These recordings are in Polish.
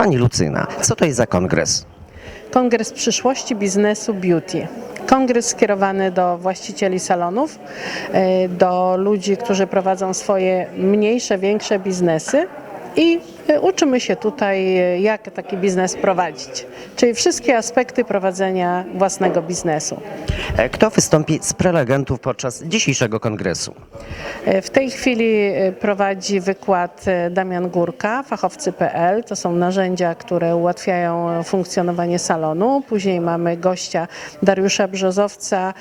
Pani Lucyna, co to jest za kongres? Kongres przyszłości biznesu beauty. Kongres skierowany do właścicieli salonów, e, do ludzi, którzy prowadzą swoje mniejsze, większe biznesy i e, uczymy się tutaj, e, jak taki biznes prowadzić. Czyli wszystkie aspekty prowadzenia własnego biznesu. E, Kto wystąpi z prelegentów podczas dzisiejszego kongresu? W tej chwili prowadzi wykład Damian Górka, fachowcy.pl. To są narzędzia, które ułatwiają funkcjonowanie salonu. Później mamy gościa Dariusza Brzozowca.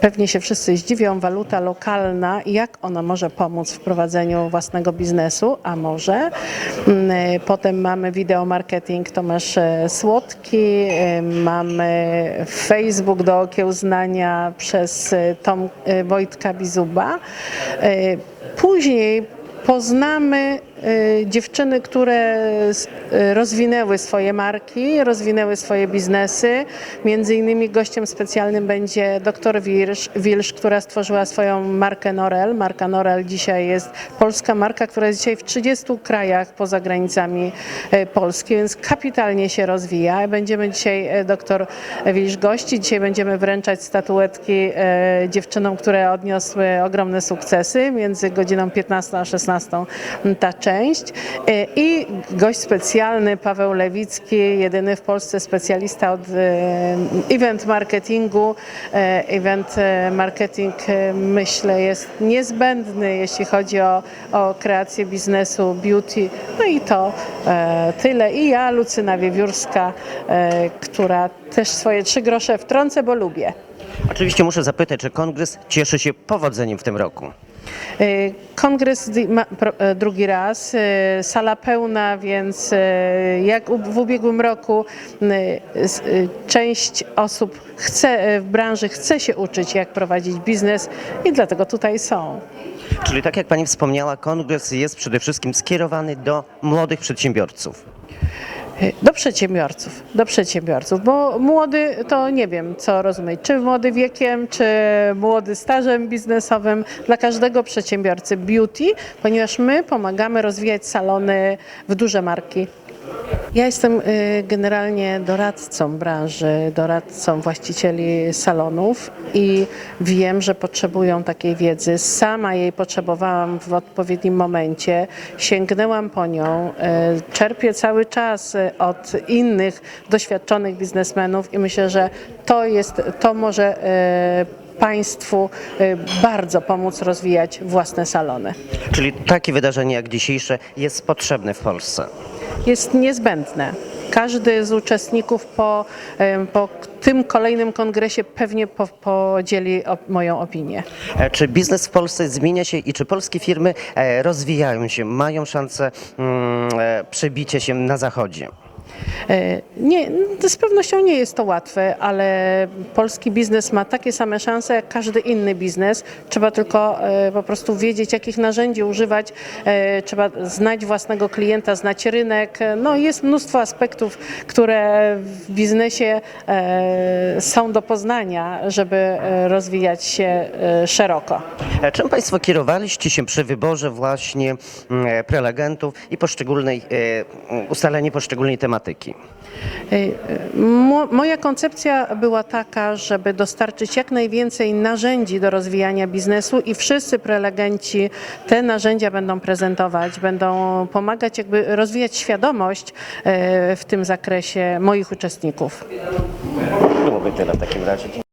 Pewnie się wszyscy zdziwią, waluta lokalna, jak ona może pomóc w prowadzeniu własnego biznesu, a może. Mm, Potem mamy wideomarketing Tomasz e, Słodki, e, mamy Facebook do okiełznania przez e, Tom Wojtka Bizuba. Później poznamy dziewczyny, które e, rozwinęły swoje marki, rozwinęły swoje biznesy. Między innymi gościem specjalnym będzie dr Wilsz, Wilsz, która stworzyła swoją markę Norel. Marka Norel dzisiaj jest polska marka, która jest dzisiaj w 30 krajach poza granicami e, Polski, więc kapitalnie się rozwija. Będziemy dzisiaj dr Wilsz gości. Dzisiaj będziemy wręczać statuetki dziewczynom, które odniosły ogromne sukcesy między godziną 15 a 16 ta część. E, I gość specjalny Paweł Lewicki, jedyny w Polsce specjalista od e, event marketingu. E, Event marketing myślę jest niezbędny, jeśli chodzi o, o kreację biznesu beauty. No i to tyle. I ja, Lucyna Wiewiórska, która też swoje trzy grosze wtrącę, bo lubię. Oczywiście muszę zapytać, czy kongres cieszy się powodzeniem w tym roku? E, Kongres e, drugi raz, e, sala pełna, więc e, jak w ubiegłym roku część osób chce, w branży chce się uczyć, jak prowadzić biznes i dlatego tutaj są. Czyli tak jak Pani wspomniała, kongres jest przede wszystkim skierowany do młodych przedsiębiorców. Do przedsiębiorców, do przedsiębiorców, bo młody to nie wiem, co rozumieć, czy młody wiekiem, czy młody stażem biznesowym, dla każdego przedsiębiorcy beauty, ponieważ my pomagamy rozwijać salony w duże marki. Ja jestem y, generalnie doradcą branży, doradcą właścicieli salonów i wiem, że potrzebują takiej wiedzy. Sama jej potrzebowałam w odpowiednim momencie, sięgnęłam po nią, y, czerpię cały czas y, od innych doświadczonych biznesmenów i myślę, że to jest, to może Państwu bardzo pomóc rozwijać własne salony. Czyli takie wydarzenie jak dzisiejsze jest potrzebne w Polsce. Jest niezbędne. Każdy z uczestników po, po tym kolejnym kongresie pewnie po, podzieli op- moją opinię. E, Czy biznes w Polsce zmienia się i czy polskie firmy e, rozwijają się, mają szansę mm, e, przebicia się na zachodzie? E, Nie, z pewnością nie jest to łatwe, ale polski biznes ma takie same szanse jak każdy inny biznes. Trzeba tylko e, po prostu wiedzieć, jakich narzędzi używać, e, trzeba znać własnego klienta, znać rynek. No, jest mnóstwo aspektów, które w biznesie są do poznania, żeby rozwijać się szeroko. Czym Państwo kierowaliście się przy wyborze właśnie mm, prelegentów i poszczególnej, ustalenie poszczególnej tematyki? Mo- Moja koncepcja była taka, żeby dostarczyć jak najwięcej narzędzi do rozwijania biznesu i wszyscy prelegenci te narzędzia będą prezentować, będą pomagać jakby rozwijać świadomość e, w tym zakresie moich uczestników. Byłoby tyle w takim razie.